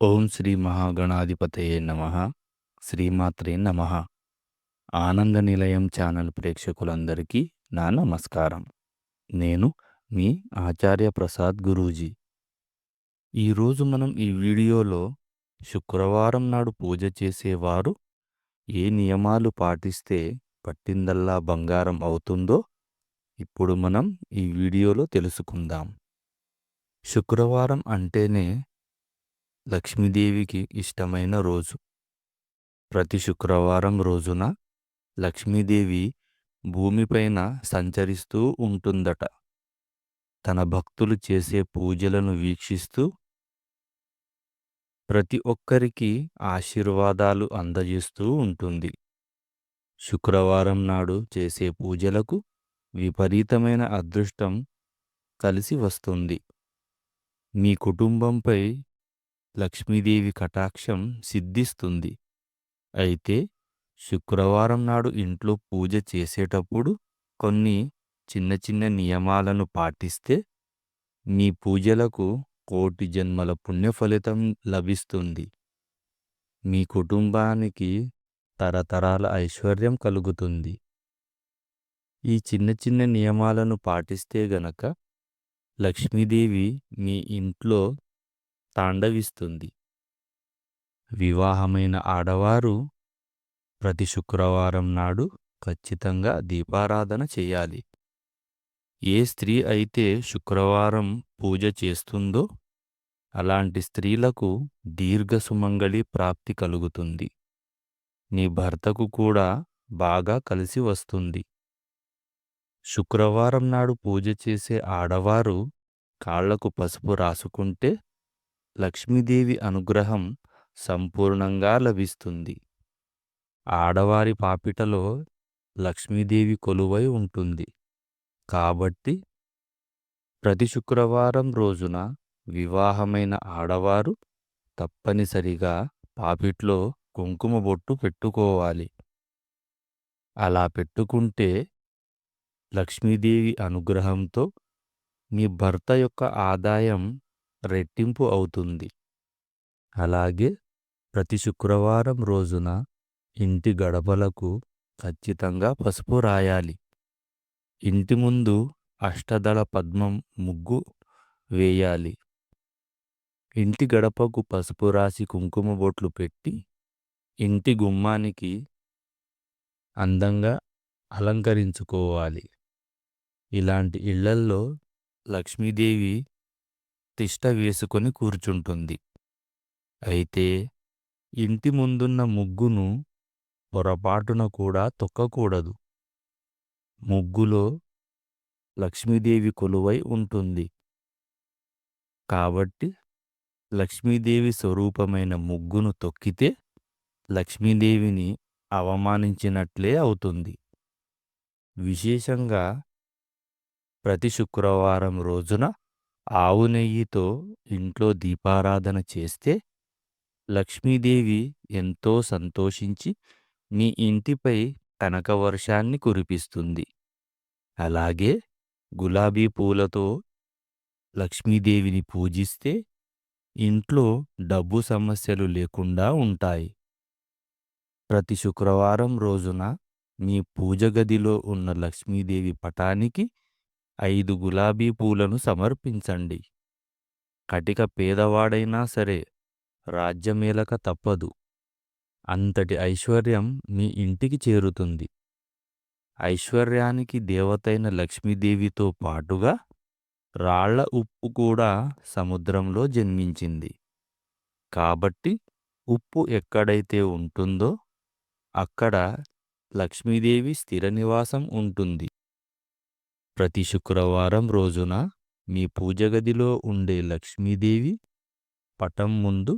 ఓం శ్రీ మహాగణాధిపతయే నమ. శ్రీమాత్రే నమ. ఆనంద నిలయం ఛానల్ ప్రేక్షకులందరికీ నా నమస్కారం. నేను మీ ఆచార్య ప్రసాద్ గురూజీ. ఈరోజు మనం ఈ వీడియోలో శుక్రవారం నాడు పూజ చేసేవారు ఏ నియమాలు పాటిస్తే పట్టిందల్లా బంగారం అవుతుందో ఇప్పుడు మనం ఈ వీడియోలో తెలుసుకుందాం. శుక్రవారం అంటేనే లక్ష్మీదేవికి ఇష్టమైన రోజు. ప్రతి శుక్రవారం రోజున లక్ష్మీదేవి భూమిపైన సంచరిస్తూ ఉంటుందట. తన భక్తులు చేసే పూజలను వీక్షిస్తూ ప్రతి ఒక్కరికి ఆశీర్వాదాలు అందజేస్తూ ఉంటుంది. శుక్రవారం నాడు చేసే పూజలకు విపరీతమైన అదృష్టం కలిసి వస్తుంది. మీ కుటుంబంపై లక్ష్మీదేవి కటాక్షం సిద్ధిస్తుంది. అయితే శుక్రవారం నాడు ఇంట్లో పూజ చేసేటప్పుడు కొన్ని చిన్న చిన్న నియమాలను పాటిస్తే మీ పూజలకు కోటి జన్మల పుణ్య ఫలితం లభిస్తుంది. మీ కుటుంబానికి తరతరాల ఐశ్వర్యం కలుగుతుంది. ఈ చిన్న చిన్న నియమాలను పాటిస్తే గనక లక్ష్మీదేవి మీ ఇంట్లో తాండవిస్తుంది. వివాహమైన ఆడవారు ప్రతి శుక్రవారం నాడు ఖచ్చితంగా దీపారాధన చేయాలి. ఏ స్త్రీ అయితే శుక్రవారం పూజ చేస్తుందో అలాంటి స్త్రీలకు దీర్ఘ సుమంగళి ప్రాప్తి కలుగుతుంది. నీ భర్తకు కూడా బాగా కలిసి వస్తుంది. శుక్రవారం నాడు పూజ చేసే ఆడవారు కాళ్ళకు పసుపు రాసుకుంటే లక్ష్మీదేవి అనుగ్రహం సంపూర్ణంగా లభిస్తుంది. ఆడవారి పాపిటలో లక్ష్మీదేవి కొలువై ఉంటుంది. కాబట్టి ప్రతి శుక్రవారం రోజున వివాహమైన ఆడవారు తప్పనిసరిగా పాపిట్లో కుంకుమ బొట్టు పెట్టుకోవాలి. అలా పెట్టుకుంటే లక్ష్మీదేవి అనుగ్రహంతో మీ భర్త యొక్క ఆదాయం రెట్టింపు అవుతుంది. అలాగే ప్రతి శుక్రవారం రోజున ఇంటి గడపలకు ఖచ్చితంగా పసుపు రాయాలి. ఇంటి ముందు అష్టదళ పద్మం ముగ్గు వేయాలి. ఇంటి గడపకు పసుపు రాసి కుంకుమ బొట్లు పెట్టి ఇంటి గుమ్మానికి అందంగా అలంకరించుకోవాలి. ఇలాంటి ఇళ్ళల్లో లక్ష్మీదేవి తిష్ట వేసుకొని కూర్చుంటుంది. అయితే ఇంటి ముందున్న ముగ్గును పొరపాటున కూడా తొక్కకూడదు. ముగ్గులో లక్ష్మీదేవి కొలువై ఉంటుంది. కాబట్టి లక్ష్మీదేవి స్వరూపమైన ముగ్గును తొక్కితే లక్ష్మీదేవిని అవమానించినట్లే అవుతుంది. విశేషంగా ప్రతి శుక్రవారం రోజున ఆవు నెయ్యితో ఇంట్లో దీపారాధన చేస్తే లక్ష్మీదేవి ఎంతో సంతోషించి మీ ఇంటిపై కనక వర్షాన్ని కురిపిస్తుంది. అలాగే గులాబీ పూలతో లక్ష్మీదేవిని పూజిస్తే ఇంట్లో డబ్బు సమస్యలు లేకుండా ఉంటాయి. ప్రతి శుక్రవారం రోజున మీ పూజ గదిలో ఉన్న లక్ష్మీదేవి పటానికి ఐదు గులాబీ పూలను సమర్పించండి. కటిక పేదవాడైనా సరే రాజ్యమేలక తప్పదు. అంతటి ఐశ్వర్యం మీ ఇంటికి చేరుతుంది. ఐశ్వర్యానికి దేవతైన లక్ష్మీదేవితో పాటుగా రాళ్ళ ఉప్పు కూడా సముద్రంలో జన్మించింది. కాబట్టి ఉప్పు ఎక్కడైతే ఉంటుందో అక్కడ లక్ష్మీదేవి స్థిర నివాసం ఉంటుంది. ప్రతి శుక్రవారం రోజున మీ పూజగదిలో ఉండే లక్ష్మీదేవి పటం ముందు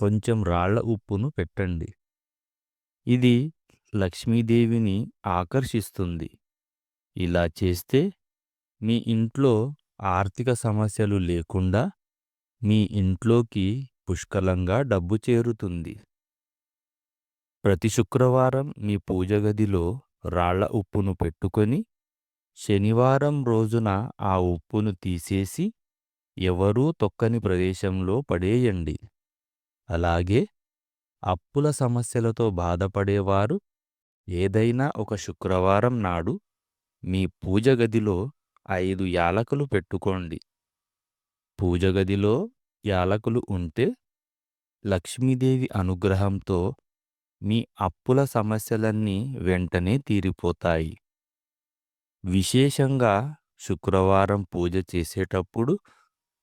కొంచెం రాళ్ళ ఉప్పును పెట్టండి. ఇది లక్ష్మీదేవిని ఆకర్షిస్తుంది. ఇలా చేస్తే మీ ఇంట్లో ఆర్థిక సమస్యలు లేకుండా మీ ఇంట్లోకి పుష్కలంగా డబ్బు చేరుతుంది. ప్రతి శుక్రవారం మీ పూజగదిలో రాళ్ళ ఉప్పును పెట్టుకొని శనివారం రోజున ఆ ఉప్పును తీసేసి ఎవరూ తొక్కని ప్రదేశంలో పడేయండి. అలాగే అప్పుల సమస్యలతో బాధపడేవారు ఏదైనా ఒక శుక్రవారం నాడు మీ పూజ గదిలో ఐదు యాలకులు పెట్టుకోండి. పూజ గదిలో యాలకులు ఉంటే లక్ష్మీదేవి అనుగ్రహంతో మీ అప్పుల సమస్యలన్నీ వెంటనే తీరిపోతాయి. విశేషంగా శుక్రవారం పూజ చేసేటప్పుడు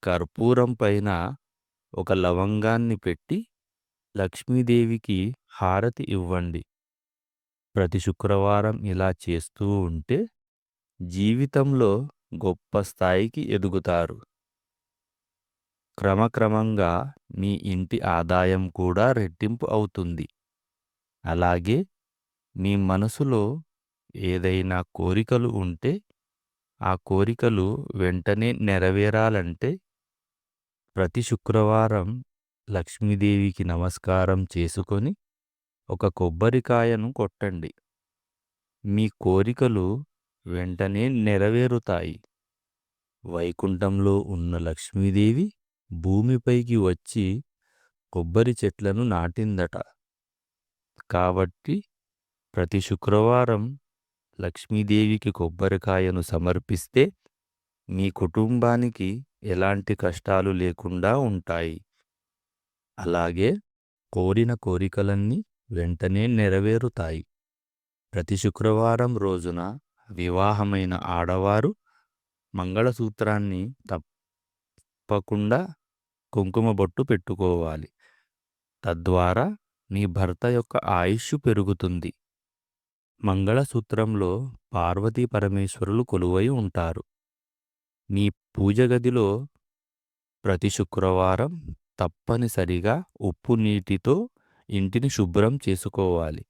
కర్పూరం పైన ఒక లవంగాన్ని పెట్టి లక్ష్మీదేవికి హారతి ఇవ్వండి. ప్రతి శుక్రవారం ఇలా చేస్తూ ఉంటే జీవితంలో గొప్ప స్థాయికి ఎదుగుతారు. క్రమక్రమంగా మీ ఇంటి ఆదాయం కూడా రెట్టింపు అవుతుంది. అలాగే మీ మనసులో ఏదైనా కోరికలు ఉంటే ఆ కోరికలు వెంటనే నెరవేరాలంటే ప్రతి శుక్రవారం లక్ష్మీదేవికి నమస్కారం చేసుకొని ఒక కొబ్బరికాయను కొట్టండి. మీ కోరికలు వెంటనే నెరవేరుతాయి. వైకుంఠంలో ఉన్న లక్ష్మీదేవి భూమిపైకి వచ్చి కొబ్బరి చెట్లను నాటిందట. కాబట్టి ప్రతి శుక్రవారం లక్ష్మీదేవికి కొబ్బరికాయను సమర్పిస్తే మీ కుటుంబానికి ఎలాంటి కష్టాలు లేకుండా ఉంటాయి. అలాగే కోరిన కోరికలన్నీ వెంటనే నెరవేరుతాయి. ప్రతి శుక్రవారం రోజున వివాహమైన ఆడవారు మంగళసూత్రాన్ని తప్పకుండా కుంకుమ బొట్టు పెట్టుకోవాలి. తద్వారా మీ భర్త యొక్క ఆయుష్ పెరుగుతుంది. మంగళసూత్రంలో పార్వతీ పరమేశ్వరులు కొలువై ఉంటారు. మీ పూజ గదిలో ప్రతి శుక్రవారం తప్పనిసరిగా ఉప్పు నీటితో ఇంటిని శుభ్రం చేసుకోవాలి.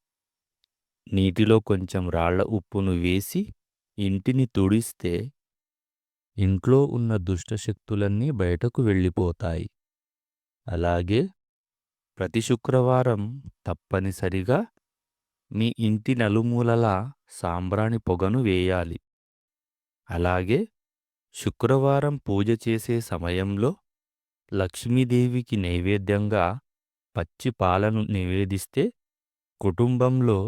నీటిలో కొంచెం రాళ్ళ ఉప్పును వేసి ఇంటిని తుడిస్తే ఇంట్లో ఉన్న దుష్టశక్తులన్నీ బయటకు వెళ్ళిపోతాయి. అలాగే ప్రతి శుక్రవారం తప్పనిసరిగా మీ ఇంటి నలుమూలలా సాంబ్రాణి పొగను వేయాలి. అలాగే శుక్రవారం పూజ చేసే సమయంలో లక్ష్మీదేవికి నైవేద్యంగా పచ్చి పాలను నివేదిస్తే కుటుంబంలో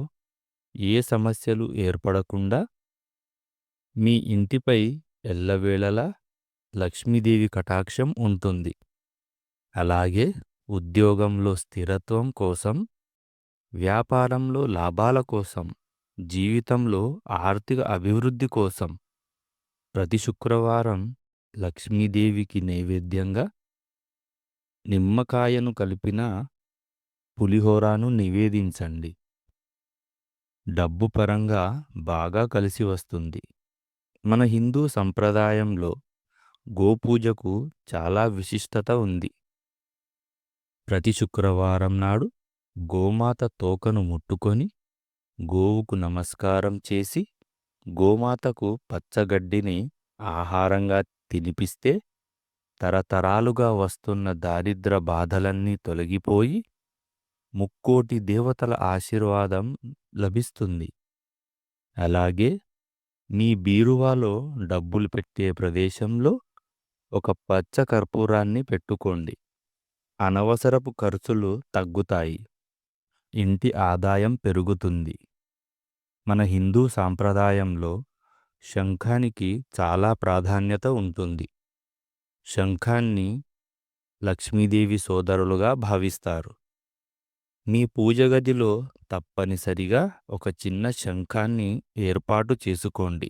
ఏ సమస్యలు ఏర్పడకుండా మీ ఇంటిపై ఎల్లవేళలా లక్ష్మీదేవి కటాక్షం ఉంటుంది. అలాగే ఉద్యోగంలో స్థిరత్వం కోసం వ్యాపారంలో లాభాల కోసం జీవితంలో ఆర్థిక అభివృద్ధి కోసం ప్రతి శుక్రవారం లక్ష్మీదేవికి నైవేద్యంగా నిమ్మకాయను కలిపిన పులిహోరాను నివేదించండి. డబ్బు పరంగా బాగా కలిసి వస్తుంది. మన హిందూ సంప్రదాయంలో గోపూజకు చాలా విశిష్టత ఉంది. ప్రతి శుక్రవారం నాడు గోమాత తోకను ముట్టుకొని గోవుకు నమస్కారం చేసి గోమాతకు పచ్చగడ్డిని ఆహారంగా తినిపిస్తే తరతరాలుగా వస్తున్న దారిద్ర బాధలన్నీ తొలగిపోయి ముక్కోటి దేవతల ఆశీర్వాదం లభిస్తుంది. అలాగే మీ బీరువాలో డబ్బులు పెట్టే ప్రదేశంలో ఒక పచ్చ కర్పూరాన్ని పెట్టుకోండి. అనవసరపు ఖర్చులు తగ్గుతాయి. ఇంటి ఆదాయం పెరుగుతుంది. మన హిందూ సాంప్రదాయంలో శంఖానికి చాలా ప్రాధాన్యత ఉంటుంది. శంఖాన్ని లక్ష్మీదేవి సోదరులుగా భావిస్తారు. మీ పూజ గదిలో తప్పనిసరిగా ఒక చిన్న శంఖాన్ని ఏర్పాటు చేసుకోండి.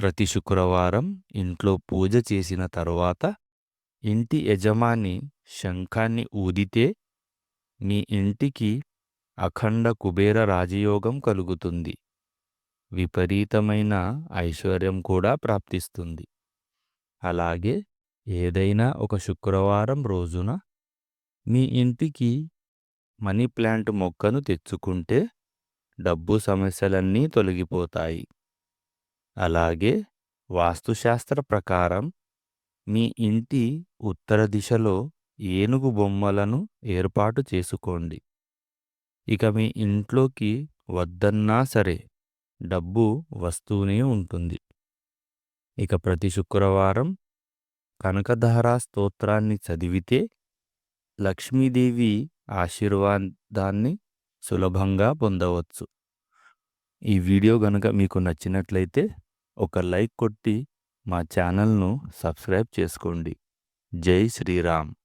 ప్రతి శుక్రవారం ఇంట్లో పూజ చేసిన తరువాత ఇంటి యజమాని శంఖాన్ని ఊదితే మీ ఇంటికి అఖండ కుబేర రాజయోగం కలుగుతుంది. విపరీతమైన ఐశ్వర్యం కూడా ప్రాప్తిస్తుంది. అలాగే ఏదైనా ఒక శుక్రవారం రోజున మీ ఇంటికి మనీ ప్లాంట్ మొక్కను తెచ్చుకుంటే డబ్బు సమస్యలన్నీ తొలగిపోతాయి. అలాగే వాస్తుశాస్త్ర ప్రకారం మీ ఇంటి ఉత్తర దిశలో ఏనుగు బొమ్మలను ఏర్పాటు చేసుకోండి. ఇక మీ ఇంట్లోకి వద్దన్నా సరే డబ్బు వస్తూనే ఉంటుంది. ఇక ప్రతి శుక్రవారం కనకధారా స్తోత్రాన్ని చదివితే లక్ష్మీదేవి ఆశీర్వాదాన్ని సులభంగా పొందవచ్చు. ఈ వీడియో గనుక మీకు నచ్చినట్లయితే ఒక లైక్ కొట్టి మా ఛానల్ను సబ్స్క్రైబ్ చేసుకోండి. జై శ్రీరామ్.